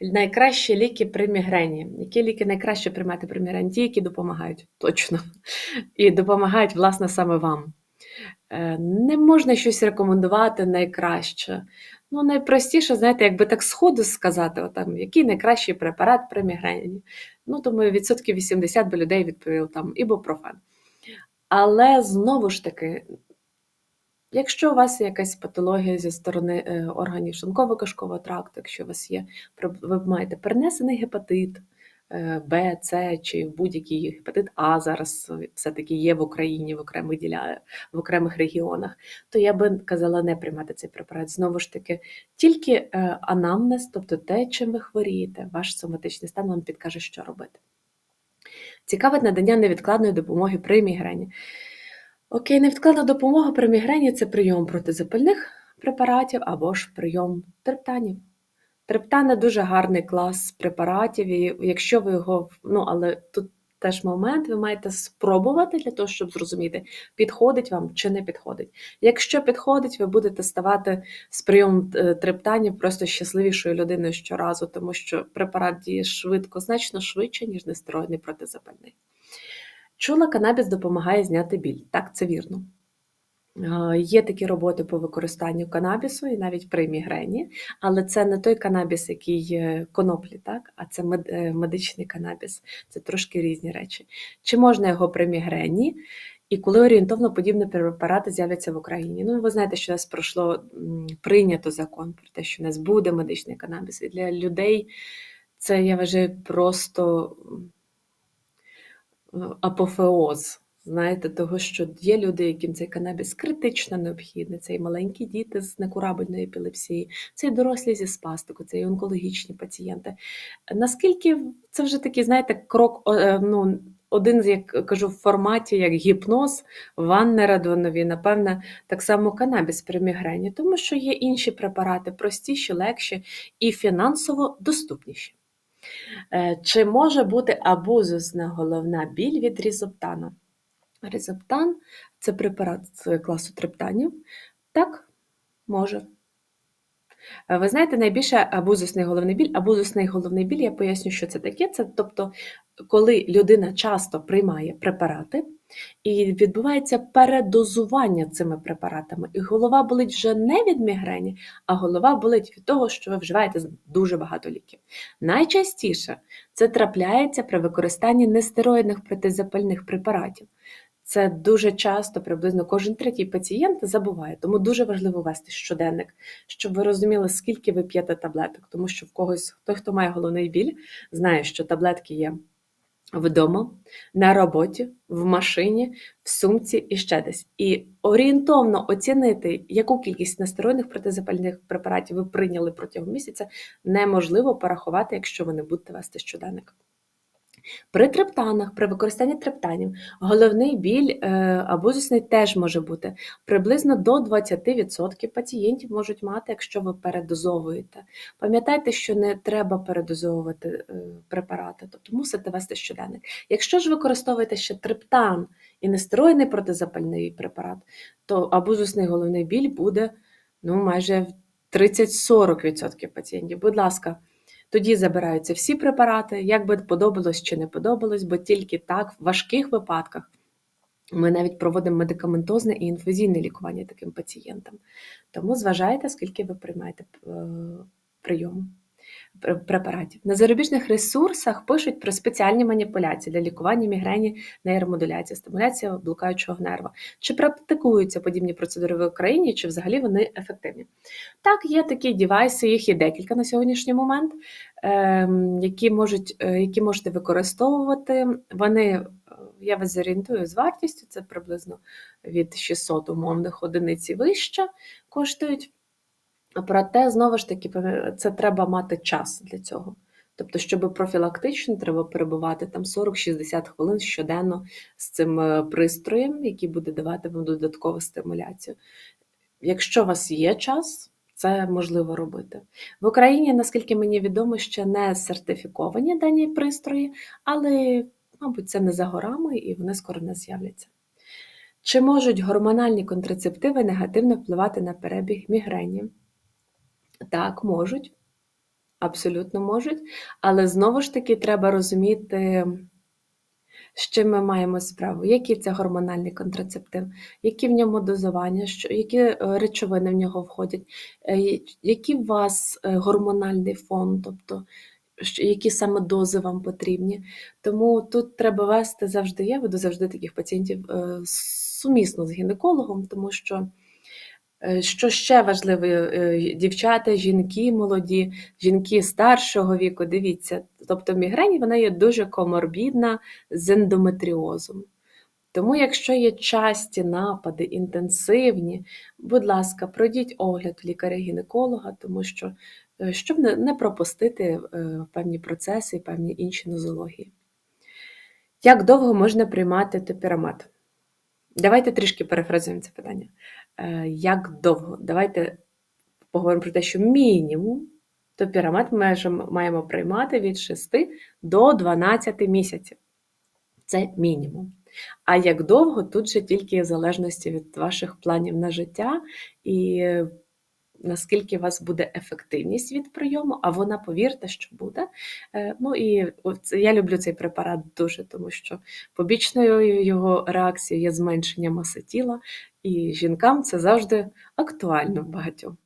Найкращі ліки при мігрені. Які ліки найкраще приймати при мігрені? Ті, які допомагають, точно. І допомагають, власне, саме вам. Е, не можна щось рекомендувати найкраще. Ну, найпростіше, знаєте, якби так сходу сказати, отам, який найкращий препарат при мігрені. Ну, думаю, відсотків 80 би людей відповів там ібупрофен. Але знову ж таки, якщо у вас є якась патологія зі сторони е, органів шлунково-кишкового тракту, якщо у вас є, ви маєте перенесений гепатит, Е, Б, С чи будь-який гепатит А зараз все-таки є в Україні в окремих діля... в окремих регіонах, то я би казала не приймати цей препарат. Знову ж таки, тільки е, анамнез, тобто те, чим ви хворієте, ваш соматичний стан вам підкаже, що робити. Цікавить надання невідкладної допомоги при мігрені. Окей, невідкладна допомога при мігрені це прийом протизапальних препаратів або ж прийом трептанів. Трептан дуже гарний клас препаратів, і якщо ви його, ну але тут теж момент, ви маєте спробувати для того, щоб зрозуміти, підходить вам чи не підходить. Якщо підходить, ви будете ставати з прийомом е, трептанів просто щасливішою людиною щоразу, тому що препарат діє швидко, значно швидше, ніж нестероїдний протизапальний. Чула, канабіс допомагає зняти біль. Так, це вірно. Є такі роботи по використанню канабісу і навіть при мігрені, але це не той канабіс, який коноплі, так? а це е, медичний канабіс. Це трошки різні речі. Чи можна його при мігрені? І коли орієнтовно подібні препарати з'являться в Україні? Ну, ви знаєте, що у нас пройшло прийнято закон про те, що у нас буде медичний канабіс. І для людей це я вважаю просто апофеоз. Знаєте, того, що є люди, яким цей канабіс критично необхідний, це і маленькі діти з некурабельною епілепсією, це і дорослі зі спастику, це і онкологічні пацієнти. Наскільки це вже такий, знаєте, крок, е, ну, один з як кажу, в форматі як гіпноз, ванни радонові, напевне, так само канабіс при мігрені, тому що є інші препарати, простіші, легші і фінансово доступніші. Е, чи може бути абузусна головна біль від різоптану? Різоптан це препарат класу трептанів. Так, може. Е, ви знаєте, найбільше абузусний головний біль. Абузусний головний біль, я поясню, що це таке. Це тобто, коли людина часто приймає препарати, і відбувається передозування цими препаратами. І голова болить вже не від мігрені, а голова болить від того, що ви вживаєте дуже багато ліків. Найчастіше це трапляється при використанні нестероїдних протизапальних препаратів. Це дуже часто, приблизно кожен третій пацієнт забуває, тому дуже важливо вести щоденник, щоб ви розуміли, скільки ви п'єте таблеток, тому що в когось, той, хто має головний біль, знає, що таблетки є вдома, на роботі, в машині, в сумці і ще десь. І орієнтовно оцінити, яку кількість нестероїдних протизапальних препаратів ви прийняли протягом місяця, неможливо порахувати, якщо ви не будете вести щоденник. При трептанах, при використанні трептанів, головний біль е, абузусний теж може бути. Приблизно до 20% пацієнтів можуть мати, якщо ви передозовуєте. Пам'ятайте, що не треба передозовувати е, препарати, тобто мусите вести щоденник. Якщо ж використовуєте ще трептан і нестероїдний протизапальний препарат, то абузусний головний біль буде ну, майже 30-40% пацієнтів. Будь ласка. Тоді забираються всі препарати, як би подобалось чи не подобалось, бо тільки так, в важких випадках, ми навіть проводимо медикаментозне і інфузійне лікування таким пацієнтам. Тому зважайте, скільки ви приймаєте е, прийому препаратів. На зарубіжних ресурсах пишуть про спеціальні маніпуляції для лікування мігрені, нейромодуляції, стимуляція блукаючого нерва. Чи практикуються подібні процедури в Україні, чи взагалі вони ефективні? Так, є такі девайси, їх є декілька на сьогоднішній момент, ем, які можуть, е, які можете використовувати. Вони е, я вас зорієнтую з вартістю, це приблизно від 600 умовних одиниць і вище коштують. Проте, знову ж таки, це треба мати час для цього. Тобто, щоб профілактично, треба перебувати там 40-60 хвилин щоденно з цим е, пристроєм, який буде давати вам додаткову стимуляцію. Якщо у вас є час, це можливо робити. В Україні, наскільки мені відомо, ще не сертифіковані дані пристрої, але, мабуть, це не за горами і вони скоро не з'являться. Чи можуть гормональні контрацептиви негативно впливати на перебіг мігрені? Так, можуть. Абсолютно можуть, але знову ж таки треба розуміти, з чим ми маємо справу, який це гормональний контрацептив, які в ньому дозування, що які, е, речовини в нього входять, е, який у вас, е, гормональний фон, тобто які саме дози вам потрібні. Тому тут треба вести завжди я веду завжди таких пацієнтів, сумісно з гінекологом, тому що, що ще важливо, е, дівчата, жінки молоді, жінки старшого віку, дивіться, тобто мігрень, вона є дуже коморбідна з ендометріозом. Тому якщо є часті напади, інтенсивні, будь ласка, пройдіть огляд лікаря-гінеколога, тому що, е, щоб не пропустити, е, певні процеси і певні інші нозології. Як довго можна приймати топірамат? Давайте трішки перефразуємо це питання. Е, як довго? Давайте поговоримо про те, що мінімум то пірамет ми маємо приймати від 6 до 12 місяців. Це мінімум. А як довго, тут же тільки в залежності від ваших планів на життя і наскільки у вас буде ефективність від прийому, а вона, повірте, що буде. Е, ну і я люблю цей препарат дуже, тому що побічною його реакцією є зменшення маси тіла, і жінкам це завжди актуально багатьом.